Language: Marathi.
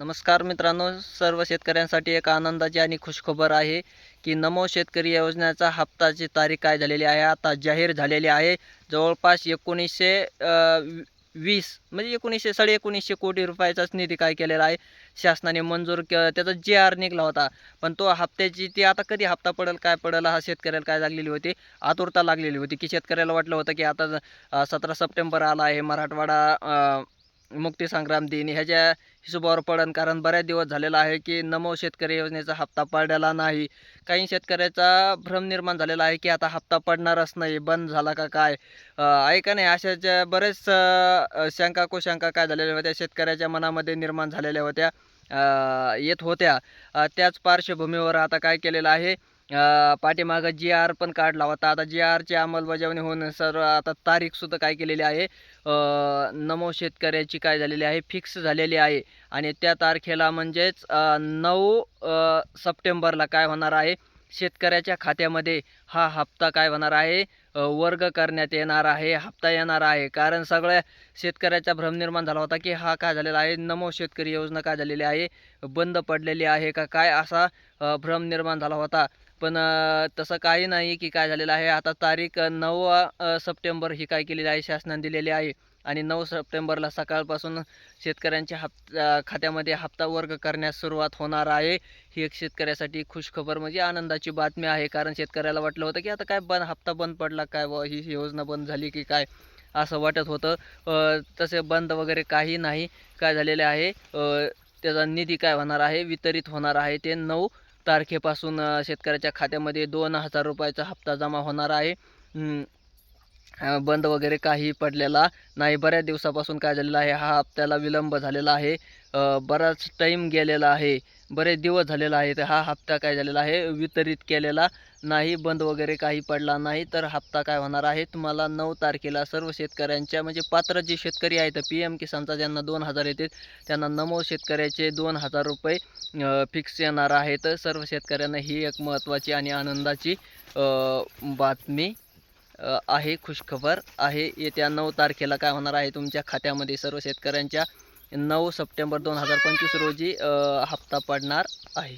नमस्कार मित्रांनो सर्व शेतकऱ्यांसाठी एक आनंदाची आणि खुशखबर आहे की नमो शेतकरी योजनेचा हप्ताची तारीख काय झालेली आहे? आता जाहीर झालेली आहे. जवळपास एकोणीसशे वीस म्हणजे एकोणीसशे साडे एकोणीसशे कोटी रुपयाचाच निधी काय केलेला आहे? शासनाने मंजूर के त्याचा जे आर निघला होता. पण तो हप्त्याची ती आता कधी हप्ता पडेल काय पडेल हा शेतकऱ्याला काय लागलेली होती? आतुरता लागलेली होती की शेतकऱ्याला वाटलं होतं की आता सतरा सप्टेंबर आला आहे मराठवाडा अ, दिन. ह्याच्या हिशोबावर पडन कारण बऱ्याच दिवस झालेला आहे की नमो शेतकरी योजनेचा हप्ता पडलेला नाही. काही शेतकऱ्याचा भ्रम निर्माण झालेला आहे की आता हप्ता पडणारच नाही बंद झाला का काय? ऐका नाही अशाच्या बरेच शंका कुशंका काय झालेल्या होत्या शेतकऱ्याच्या मनामध्ये निर्माण झालेल्या होत्या येत होत्या. त्याच पार्श्वभूमीवर आता काय केलेलं आहे? पाठीमागं जी आर पण काढला होता आता जी आरची अंमलबजावणी होऊन सर्व आता तारीखसुद्धा काय केलेली आहे? नमो शेतकऱ्याची काय झालेली आहे? फिक्स झालेली आहे. आणि त्या तारखेला म्हणजेच नऊ सप्टेंबरला काय होणार आहे? शेतकऱ्याच्या खात्यामध्ये हा हप्ता काय होणार आहे? वर्ग करण्यात येणार आहे हप्ता येणार आहे. कारण सगळ्या शेतकऱ्याचा भ्रम निर्माण झाला होता की हा काय झालेला आहे? नमो शेतकरी योजना काय झालेली आहे? बंद पडलेली आहे का? काय असा भ्रम निर्माण झाला होता? पण तसं काही नाही की काय झालेलं आहे. आता तारीख नऊ सप्टेंबर ही काय केलेली आहे शासनाने दिलेली आहे. आणि नऊ सप्टेंबरला सकाळपासून शेतकऱ्यांच्या हप् खात्यामध्ये हप्ता वर्ग करण्यास सुरुवात होणार आहे. ही एक शेतकऱ्यासाठी खुशखबर म्हणजे आनंदाची बातमी आहे. कारण शेतकऱ्याला वाटलं होतं की आता काय बंद हप्ता बंद पडला काय बुवा ही योजना बंद झाली की काय असं वाटत होतं. तसे बंद वगैरे काही नाही. काय झालेले आहे? त्याचा निधी काय होणार आहे? वितरित होणार आहे ते नऊ. तारखेपासून शेतकऱ्याच्या खात्यामध्ये दोन हजार रुपयाचा हप्ता जमा होणार आहे. बंद वगैरे काही पडलेला नाही. बऱ्याच दिवसापासून काय झालेला आहे हा हप्त्याला विलंब झालेला आहे. बराच टाईम गेलेला आहे. बरेच दिवस झालेला आहे तर हा हप्ता काय झालेला आहे? वितरित केलेला नाही बंद वगैरे काही पडला नाही. तर हप्ता काय होणार आहे? तुम्हाला नऊ तारखेला सर्व शेतकऱ्यांच्या म्हणजे पात्र जे शेतकरी आहेत पी एम किसानचा ज्यांना दोन हजार येते त्यांना नमो शेतकऱ्याचे दोन हजार रुपये फिक्स येणार आहेत सर्व शेतकऱ्यांना ही एक महत्त्वाची आणि आनंदाची बातमी आहे खुशखबर आहे. येत्या नऊ तारखेला काय होणार आहे तुमच्या खात्यामध्ये? सर्व शेतकऱ्यांच्या नऊ सप्टेंबर दोन हजार पंचवीस रोजी हप्ता पडणार आहे.